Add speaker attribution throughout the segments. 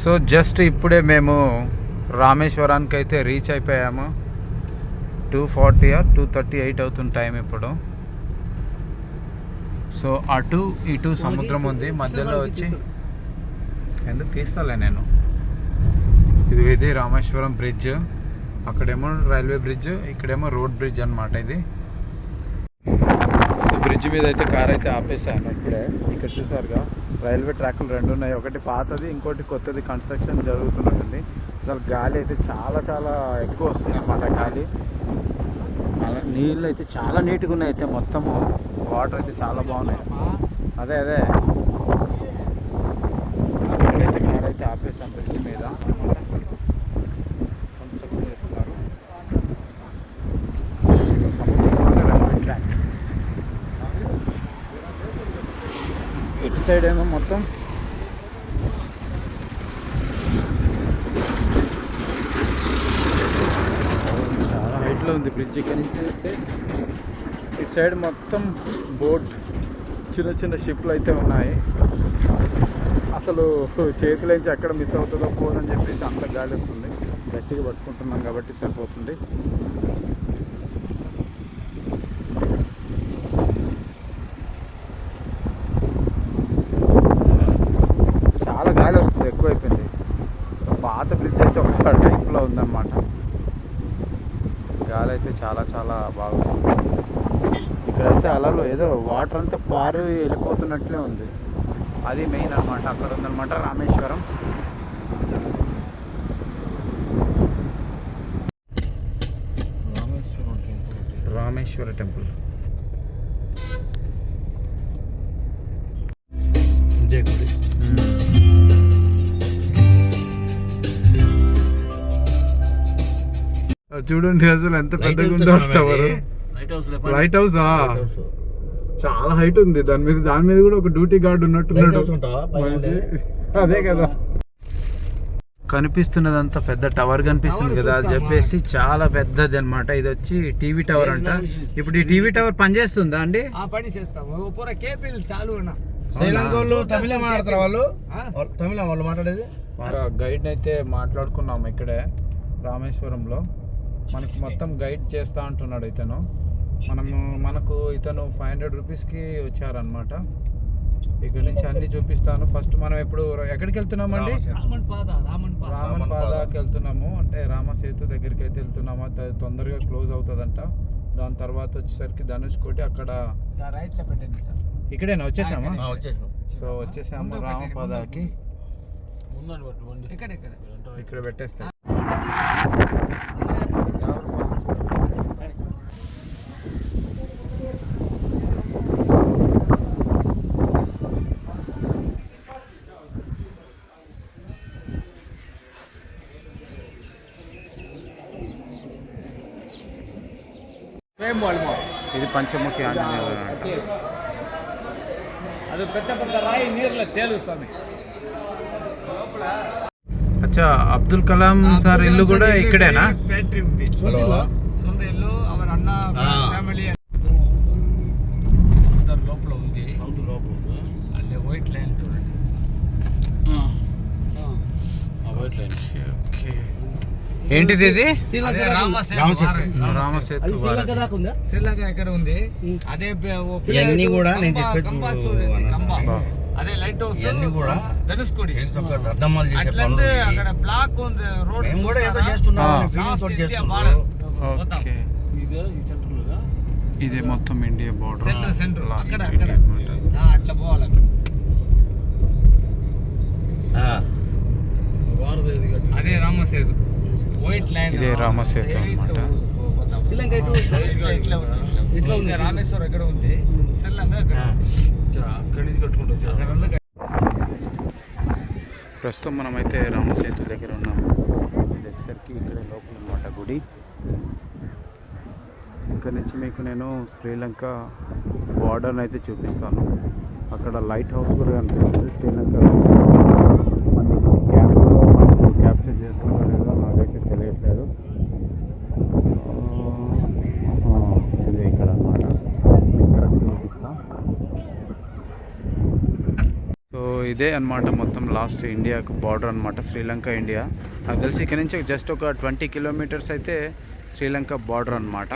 Speaker 1: So just ఇప్పుడే మేము రామేశ్వరానికి అయితే రీచ్ అయిపోయాము. Two forty or two thirty eight అవుతుంది టైం ఇప్పుడు. సో అటు ఇటు సముద్రం ఉంది. మధ్యలో వచ్చి ఎందుకు తీస్తాలే నేను? ఇది ఇది రామేశ్వరం బ్రిడ్జ్ అక్కడేమో రైల్వే బ్రిడ్జ్ ఇక్కడేమో రోడ్ బ్రిడ్జ్ అన్నమాట ఇది. సో బ్రిడ్జ్ మీద అయితే కార్ అయితే ఆపేసాను ఇప్పుడే. ఇక్కడ చూసారుగా రైల్వే ట్రాక్లు రెండు ఉన్నాయి. ఒకటి పాతది ఇంకోటి కొత్తది. కన్స్ట్రక్షన్ జరుగుతున్నట్టుంది. అసలు గాలి అయితే చాలా చాలా ఎక్కువ వస్తుంది అన్నమాట గాలి. అలా నీళ్ళు అయితే చాలా నీట్గా ఉన్నాయి అయితే. మొత్తము వాటర్ అయితే చాలా బాగున్నాయి. అదే అదే. అక్కడైతే కార్ అయితే ఆపేసాం బ్రిడ్జ్ మీద కన్స్ట్రక్షన్ చేస్తున్నారు సముద్రంలోనే రైల్వే ట్రాక్ ఇటు సైడ్ ఏమో మొత్తం. చాలా హైట్లో ఉంది బ్రిడ్జ్ ఇక్కడ నుంచి చూస్తే. ఇటు సైడ్ మొత్తం బోట్ చిన్న చిన్న షిప్లు అయితే ఉన్నాయి. అసలు చేతిలోంచి ఎక్కడ మిస్ అవుతుందో ఫోన్ అని చెప్పేసి అంత గాలి వస్తుంది. గట్టిగా పట్టుకుంటున్నాం కాబట్టి సరిపోతుంది చాలా గాలి వస్తుంది ఎక్కువైపోయింది సో పాత బ్రిడ్జ్ అయితే ఒక టైప్లో ఉందన్నమాట గాలి అయితే చాలా చాలా బాగా వస్తుంది ఇక్కడైతే అలలో ఏదో వాటర్ అంతా పారు వెళ్ళిపోతున్నట్లే ఉంది. అది మెయిన్ అన్నమాట. అక్కడ ఉందన్నమాట రామేశ్వరం.
Speaker 2: రామేశ్వరం టెంపుల్.
Speaker 1: చూడండి అసలు ఎంత పెద్దగా ఉందో టవర్.
Speaker 2: లైట్ హౌస్
Speaker 1: చాలా హైట్ ఉంది. దాని మీద దాని మీద కూడా ఒక డ్యూటీ గార్డ్ ఉన్నట్టున్నాడు. మనిషి. అదే కదా. కనిపిస్తున్నదంతా పెద్ద టవర్ కనిపిస్తుంది కదా అని చెప్పేసి చాలా పెద్దది అనమాట ఇది వచ్చి టీవీ టవర్ అంట. ఇప్పుడు ఈ టీవీ టవర్ పనిచేస్తుందా అండి?
Speaker 3: చాలు
Speaker 2: శ్రీలంక వాళ్ళు తమిళ మాట్లాడతారు వాళ్ళు? వాళ్ళు తమిళ వాళ్ళు మాట్లాడేది?
Speaker 1: గైడ్ అయితే మాట్లాడుకున్నాము ఇక్కడే రామేశ్వరంలో. మనకి మొత్తం గైడ్ చేస్తా అంటున్నాడు ఇతను. మనము మనకు ఇతను ఫైవ్ హండ్రెడ్ రూపీస్కి వచ్చారనమాట ఇక్కడ నుంచి అన్ని చూపిస్తాను. ఫస్ట్ మనం ఇప్పుడు ఎక్కడికి వెళ్తున్నామండి?
Speaker 3: రామన్ పాద రామన్ పాద.
Speaker 1: రామన్ పాదాకి వెళ్తున్నాము. అంటే రామ సేతు దగ్గరికి అయితే వెళ్తున్నాము. అది తొందరగా క్లోజ్ అవుతుందంట. దాని తర్వాత వచ్చేసరికి ధనుష్ కోటి అక్కడ
Speaker 3: సార్ రైట్లో పెట్టండి సార్.
Speaker 1: ఇక్కడేనా? వచ్చేసామా? సో వచ్చేసాము రామపాదాకి
Speaker 3: ఇక్కడ ఇక్కడ.
Speaker 1: ఇక్కడ పెట్టేస్తాం
Speaker 3: సేమ్ వాళ్ళు
Speaker 1: ఇది పంచముఖి అంట
Speaker 3: అది పెద్ద పెద్ద రాయి నీరులో తేలుస్తుంది
Speaker 1: అచ్చా అబ్దుల్ కలాం సార్ ఇల్లు కూడా ఇక్కడేనా
Speaker 3: ఫ్యాక్టరీ ఉంది
Speaker 2: హలో
Speaker 3: సొంత ఇల్లు అవర్ అన్న
Speaker 2: ఆ.
Speaker 3: ఫ్యామిలీ సముద్రం లోపల ఉంది అల్లే వైట్ లైన్ చూడండి
Speaker 1: ఏంటిది ఇది?
Speaker 3: అదే రామసేతు. శ్రీలంక ఎక్కడ ఉంది?
Speaker 2: ఇవన్నీ కూడా నేను చెప్పేది.
Speaker 3: అదే లైట్ హౌస్
Speaker 2: ఇవన్నీ కూడా
Speaker 3: ధనుష్కోడి
Speaker 2: అర్థమాలు చేసే పనులు
Speaker 3: అట్లంటే
Speaker 2: ఇవి.
Speaker 3: అక్కడ బ్లాక్ ఉంది రోడ్
Speaker 2: మేము కూడా ఏదో. చేస్తున్నాం ఫీలింగ్ తోటి
Speaker 1: ఇది మొత్తం India border.
Speaker 3: Centre centre
Speaker 1: last
Speaker 3: అక్కడ అక్కడ.
Speaker 1: అన్నమాట
Speaker 3: ఆ, అట్లా పోవాలి అదే రామసేతు.
Speaker 1: ఇదే రామసేతు అన్నమాట.
Speaker 3: శ్రీలంక ఇటు ఇట్లా ఇట్లా ఉంది. ఇట్లా ఉంది రామేశ్వరం ఎక్కడ ఉంది?
Speaker 1: ప్రస్తుతం మనమైతే రామసేతు దగ్గర ఉన్నాము ఇది వచ్చేసరికి ఇక్కడ లోపల అనమాట గుడి. ఇక్కడ నుంచి మీకు నేను శ్రీలంక బార్డర్ని అయితే చూపిస్తాను. అక్కడ లైట్ హౌస్ కూడా కనిపిస్తుంది. శ్రీలంక. క్యాప్చర్ చేస్తున్నారో అయితే తెలియట్లేదు. ఇది ఇక్కడ అనమాట ఇక్కడ చూపిస్తా. సో ఇదే అన్నమాట మొత్తం లాస్ట్ ఇండియాకు బార్డర్ అనమాట శ్రీలంక ఇండియా. నాకు తెలిసి ఇక్కడ నుంచి జస్ట్ ఒక ట్వంటీ కిలోమీటర్స్ అయితే శ్రీలంక బార్డర్ అనమాట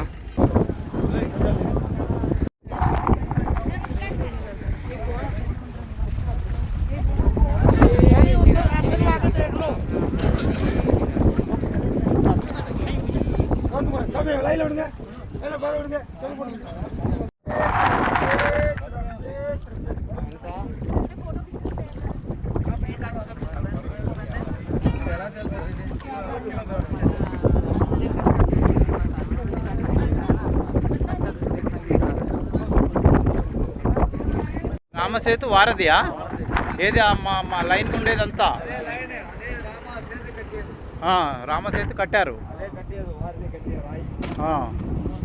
Speaker 1: రామసేతు వారధియా? ఏది మా మా లైన్ ఉండేదంతా? ఆ, రామసేతు కట్టారు.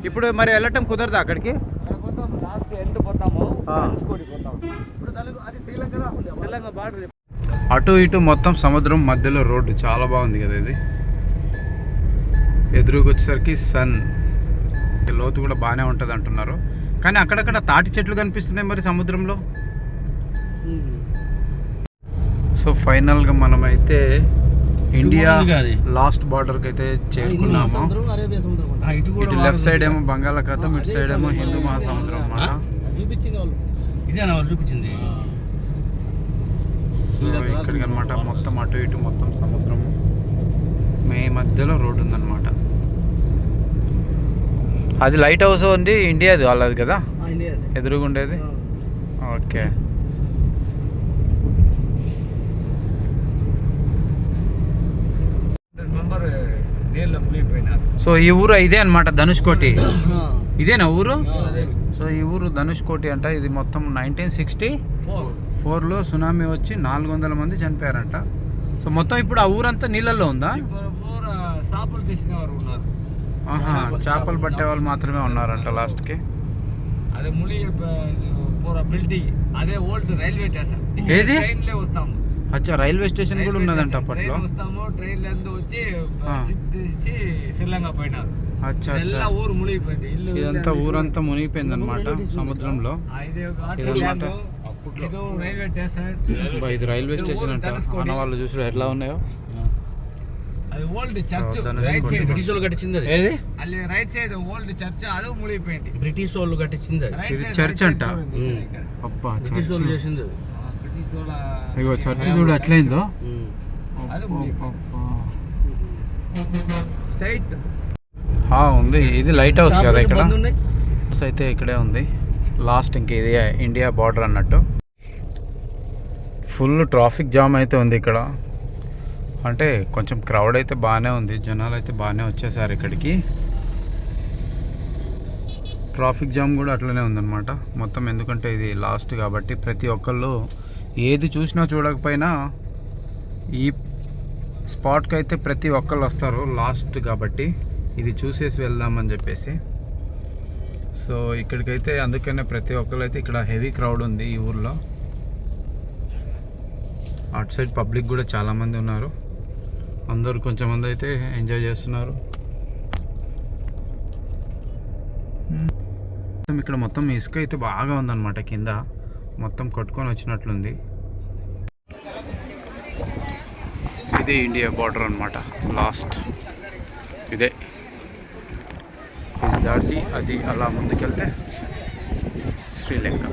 Speaker 1: ఇప్పుడు మరి వెళ్ళటం కుదరదా అక్కడికి?
Speaker 3: లాస్ట్ పోతాము
Speaker 1: అటు ఇటు మొత్తం సముద్రం మధ్యలో రోడ్డు చాలా బాగుంది కదా ఇది. ఎదురుగా వచ్చేసరికి సన్. లోతు కూడా బాగానే ఉంటుంది అంటున్నారు కానీ అక్కడక్కడ తాటి చెట్లు కనిపిస్తున్నాయి మరి సముద్రంలో. సో ఫైనల్గా మనమైతే ఇండియా
Speaker 2: అది.
Speaker 1: లాస్ట్ బార్డర్కి అయితే చేరుకున్నాము
Speaker 2: ఇటు
Speaker 1: లెఫ్ట్ సైడ్ ఏమో బంగాళాఖాతం ఇటు సైడ్ ఏమో హిందూ మహాసముద్రం అన్నమాట
Speaker 3: చూపించింది
Speaker 2: ఇదేనా
Speaker 1: సో ఇక్కడికి అనమాట మొత్తం అటు ఇటు మొత్తం సముద్రము. మే మధ్యలో రోడ్డు ఉందన్నమాట. అది లైట్ హౌస్ ఉంది ఇండియాది వాళ్ళది కదా?
Speaker 3: ఇండియా
Speaker 1: ఎదురుగా ఉండేది ఓకే. సో ఈ ఊరు ఇదే అనమాట ధనుష్కోటి ఇదేనా ఊరు? సో ఈ ఊరు ధనుష్కోటి అంట ఇది మొత్తం నైన్టీన్ సిక్స్టీ
Speaker 3: ఫోర్
Speaker 1: ఫోర్లో సునామీ వచ్చి నాలుగు వందల మంది చనిపోయారంట. సో మొత్తం ఇప్పుడు ఆ ఊరంతా నీళ్ళల్లో ఉందా?
Speaker 3: చేపలు
Speaker 1: పట్టే వాళ్ళు మాత్రమే ఉన్నారంట లాస్ట్కి.
Speaker 3: అదే ములి పూర బిల్డింగ్ అదే ఓల్డ్ రైల్వే స్టేషన్
Speaker 1: ఏది?
Speaker 3: వస్తాము.
Speaker 1: అచ్చా రైల్వే స్టేషన్ కూడా ఉన్నదంట అప్పట్లో?
Speaker 3: వస్తాము ట్రైన్ అందు వచ్చి తీసి శ్రీలంక పోయినారు.
Speaker 1: అచ్చా అచ్చా.
Speaker 3: ఊరు మునిగిపోయింది ఇల్లు
Speaker 1: ఇదంతా ఊరంతా మునిగిపోయింది అనమాట సముద్రంలో. ఇదన్నమాట.
Speaker 3: ఇది రైల్వే స్టేషన్.
Speaker 1: అంట. మన వాళ్ళు చూసారు ఎట్లా ఉన్నాయో?
Speaker 3: అది old church. Right side.
Speaker 2: British వాళ్ళు కట్టించింది అది.
Speaker 3: అది రైట్ సైడ్ ఓల్డ్ చర్చ్ అదో మునిగిపోయింది.
Speaker 2: బ్రిటిష్ వాళ్ళు కట్టించింది
Speaker 1: ఇది చర్చ్ అంట. అబ్బా
Speaker 2: బ్రిటిష్ వాళ్ళు చేసింది
Speaker 1: ఇగో చర్చి చూడు ఆ, ఉంది. ఇది లైట్ హౌస్ కదా ఇక్కడ. హౌస్ అయితే ఇక్కడే ఉంది. లాస్ట్ ఇంక ఇది ఇండియా బార్డర్ అన్నట్టు ఫుల్ ట్రాఫిక్ జామ్ అయితే ఉంది ఇక్కడ అంటే కొంచెం క్రౌడ్ అయితే బాగానే ఉంది. జనాలు అయితే బాగానే వచ్చేసారు ఇక్కడికి. ట్రాఫిక్ జామ్ కూడా అట్లనే ఉందన్నమాట. మొత్తం ఎందుకంటే ఇది లాస్ట్ కాబట్టి ప్రతి ఒక్కళ్ళు ఏది చూసినా చూడకపోయినా ఈ స్పాట్కి అయితే ప్రతి ఒక్కళ్ళు వస్తారు లాస్ట్ కాబట్టి ఇది చూసేసి వెళ్దామని చెప్పేసి. సో ఇక్కడికైతే అందుకనే ప్రతి ఒక్కరు అయితే ఇక్కడ హెవీ క్రౌడ్ ఉంది ఈ ఊర్లో. అటు సైడ్ పబ్లిక్ కూడా చాలామంది ఉన్నారు. అందరూ కొంచెం మంది అయితే ఎంజాయ్ చేస్తున్నారు. మొత్తం ఇక్కడ మొత్తం ఇసుక అయితే బాగా ఉందన్నమాట కింద. మొత్తం కొట్టుకొని వచ్చినట్లుంది. ఇది ఇండియా బార్డర్ అన్నమాట. లాస్ట్. ఇదే. దాటి అది అలా ముందుకెళ్తే శ్రీలంక.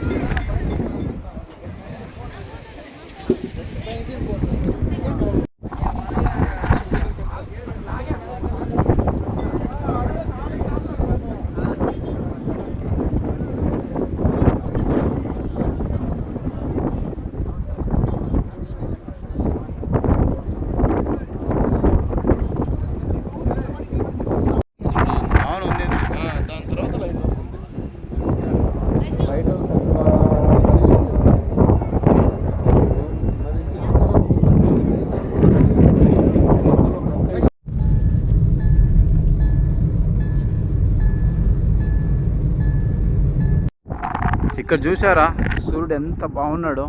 Speaker 1: ఇక్కడ చూసారా సూర్యుడు ఎంత బాగున్నాడో.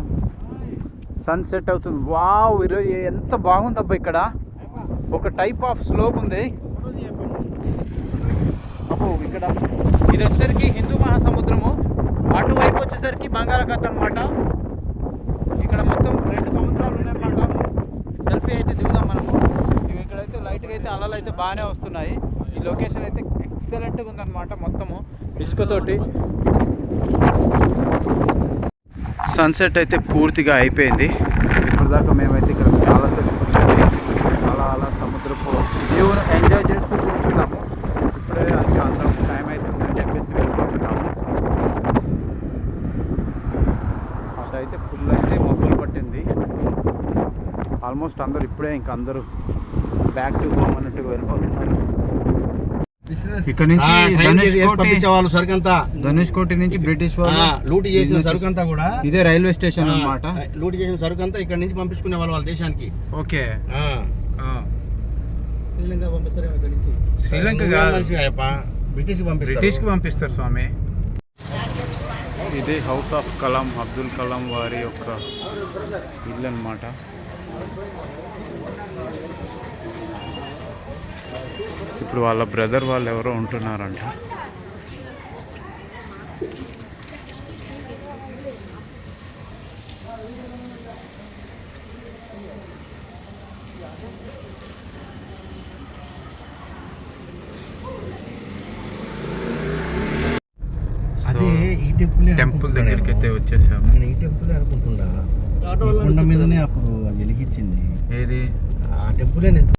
Speaker 1: సన్ సెట్ అవుతుంది. వావ్ ఈరోజు ఎంత బాగుందబ్బా ఇక్కడ. ఒక టైప్ ఆఫ్ స్లోప్ ఉంది. అబ్బో ఇక్కడ. ఇది వచ్చేసరికి హిందూ మహాసముద్రము. అటువైపు వచ్చేసరికి బంగాళాఖాతం అనమాట ఇక్కడ మొత్తం రెండు సముద్రాలు ఉన్నాయన్నమాట. సెల్ఫీ అయితే దిగుదాం మనము. ఇవి ఇక్కడైతే లైట్గా అయితే అలలు అయితే బాగానే వస్తున్నాయి. ఈ లొకేషన్ అయితే ఎక్సలెంట్గా ఉందన్నమాట మొత్తము. ఇసుకతోటి. సన్సెట్ అయితే పూర్తిగా అయిపోయింది. ఇప్పటిదాకా మేమైతే ఇక్కడ చాలాసేపు కూర్చొని అలా అలా సముద్రపు వ్యూను ఎంజాయ్ చేస్తూ కూర్చున్నాము. ఇప్పుడే అది అందరం టైం అవుతుందని చెప్పేసి వెళ్ళిపోతున్నాము. అదైతే ఫుల్ అయితే మొక్కలు పట్టింది. ఆల్మోస్ట్ అందరు ఇప్పుడే ఇంక అందరూ బ్యాక్ టు హోమ్ అన్నట్టుగా వెళ్ళిపోతున్నారు. ఇక్కడ నుంచి ధనుష్ కోటి
Speaker 2: పంపించే వాళ్ళు సరుకంతా.
Speaker 1: ధనుష్ కోటి నుంచి బ్రిటిష్ వాళ్ళు
Speaker 2: లూటీ చేసిన సరుకంతా కూడా
Speaker 1: ఇదే రైల్వే స్టేషన్ అన్నమాట.
Speaker 2: లూటీ చేసిన సరుకంతా ఇక్కడ నుంచి పంపించుకునే వాళ్ళు వాళ్ళ దేశానికి.
Speaker 1: ఓకే.
Speaker 2: ఆ.
Speaker 3: శ్రీలంక పంపిస్తారు ఇక్కడ నుంచి?
Speaker 1: శ్రీలంక
Speaker 2: బ్రిటిష్ పంపిస్తారు.
Speaker 1: బ్రిటిష్కి పంపిస్తారు స్వామి. ఇది హౌస్ ఆఫ్ కలాం అబ్దుల్ కలాం వారి యొక్క ఇల్లు అనమాట ఇప్పుడు వాళ్ళ బ్రదర్ వాళ్ళు ఎవరో ఉంటున్నారంట. సో
Speaker 2: అదే ఈ
Speaker 1: టెంపుల్ దగ్గరికి అయితే వచ్చేసాము.
Speaker 2: నేను ఈ టెంపుల్ అనుకుంటుండా ఈ కొండ మీదనే అప్పుడు అది వెలిగించింది.
Speaker 1: ఏది?
Speaker 2: ఆ టెంపులే నేను